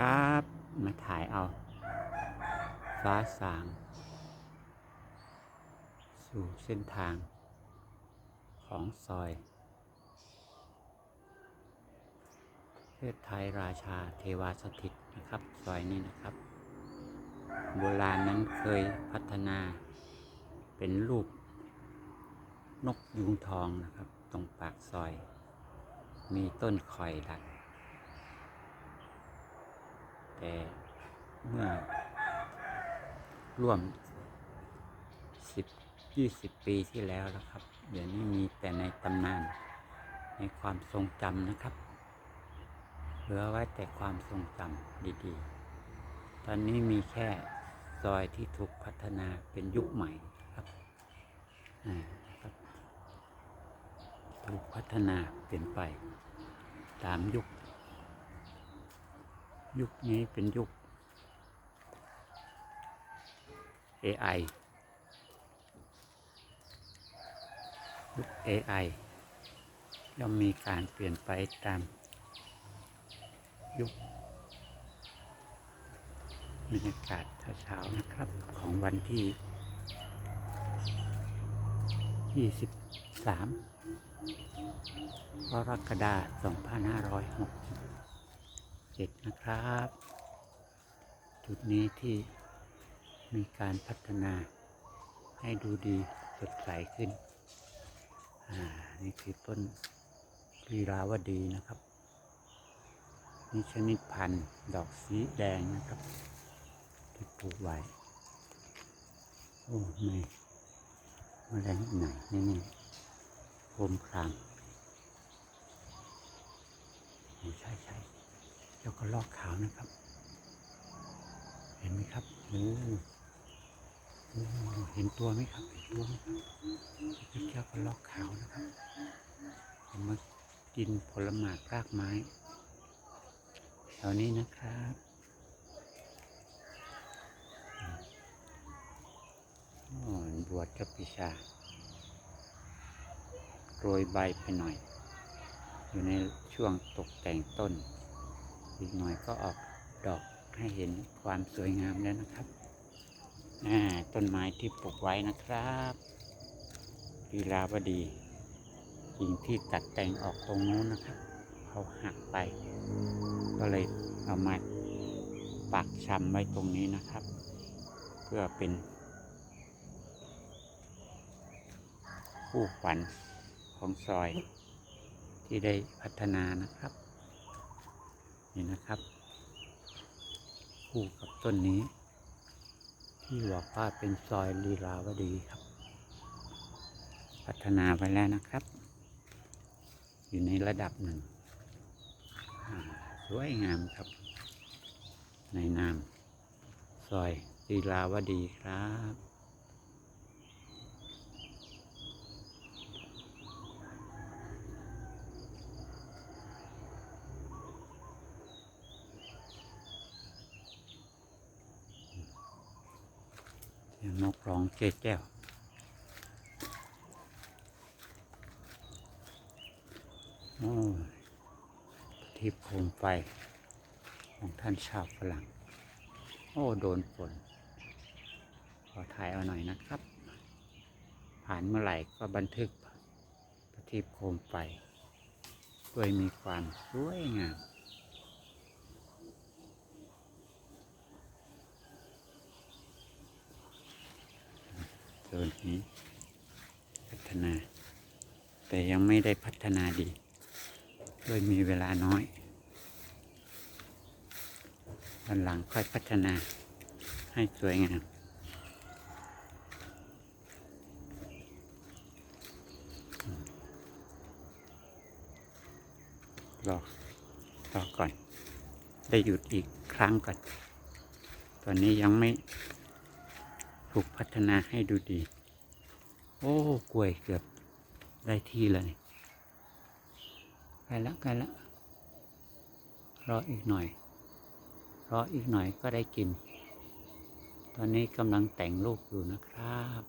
ครับ มาถ่ายเอา ฟ้าสาง สู่เส้นทาง ของซอยเทศไทยราชาเทวาสถิตนะครับ ซอยนี้นะครับ โบราณนั้นเคยพัฒนาเป็นรูป นกยุงทองนะครับ ตรงปากซอย มีต้นคอยดัก เมื่อร่วมสิบยี่สิบปีที่แล้วแล้วครับ เดี๋ยวนี้มีแต่ในตำนาน ในความทรงจำนะครับ เหลือไว้แต่ความทรงจำดีๆ ตอนนี้มีแค่ซอยที่ถูกพัฒนาเป็นยุคใหม่ครับอ่าครับถูกพัฒนาเปลี่ยนไปตามยุค ยุคนี้เป็นยุค AI ยุค AI ย่อมมีการเปลี่ยนไปตามยุคบรรยากาศเช้าๆนะครับของวันที่ 23กรกฎาคม 2567นะครับ จุดนี้ที่มีการพัฒนาให้ดูดีสดใสขึ้น อ่า นี่คือต้นลีราวดีนะครับ นี่ชนิดพันธุ์ดอกสีแดงนะครับ ที่ปลูกไว้ โอ้ไม่แมาแรงไหนนี่นี่โคมครามโอ้ใช่ใช่ จ้ากระลอกขาวนะครับ เห็นไหมครับโอ้โอ้เห็นตัวไหมครับ เห็นตัวไหมครับเจ้ากระลอกขาวนะครับมันมากินผลไม้รากไม้แถวนี้นะครับบวชกับปิชาโรยใบไปหน่อย อยู่ในช่วงตกแต่งต้น อีกหน่อยก็ออกดอกให้เห็นความสวยงามแล้วนะครับต้นไม้ที่ปลูกไว้นะครับลีลาวดีกิ่งที่ตัดแต่งออกตรงนู้นนะครับเขาหักไป ก็เลยเอามาปักชำไว้ตรงนี้นะครับ เพื่อเป็นคู่ขวัญของซอยที่ได้พัฒนานะครับ นี่นะครับ คู่กับต้นนี้ ที่บอกว่าเป็นซอยลีลาวดีครับ พัฒนาไปแล้วนะครับ อยู่ในระดับหนึ่งสวยงามครับ ในนามซอยลีลาวดีครับ สียงนกร้องเจ๊แก้วโอ้ยที่โคมไฟของท่านชาวฝรั่ง โอ้ โดนฝนขอถ่ายเอาหน่อยนะครับ ผ่านเมื่อไหร่ก็บันทึกประทีปโคมไฟ ด้วยมีความสวยงาม โซนนี้ พัฒนา แต่ยังไม่ได้พัฒนาดีด้วยมีเวลาน้อยวันหลังค่อยพัฒนาให้สวยงามรอรอก่อน ได้หยุดอีกครั้งก่อน ตอนนี้ยังไม่ ถูกพัฒนาให้ดูดี โอ้กล้วยเกือบได้ที่แล้วนี่ใกล้แล้วใกล้แล้วรออีกหน่อย รออีกหน่อยก็ได้กิน ตอนนี้กำลังแต่งลูกอยู่นะครับ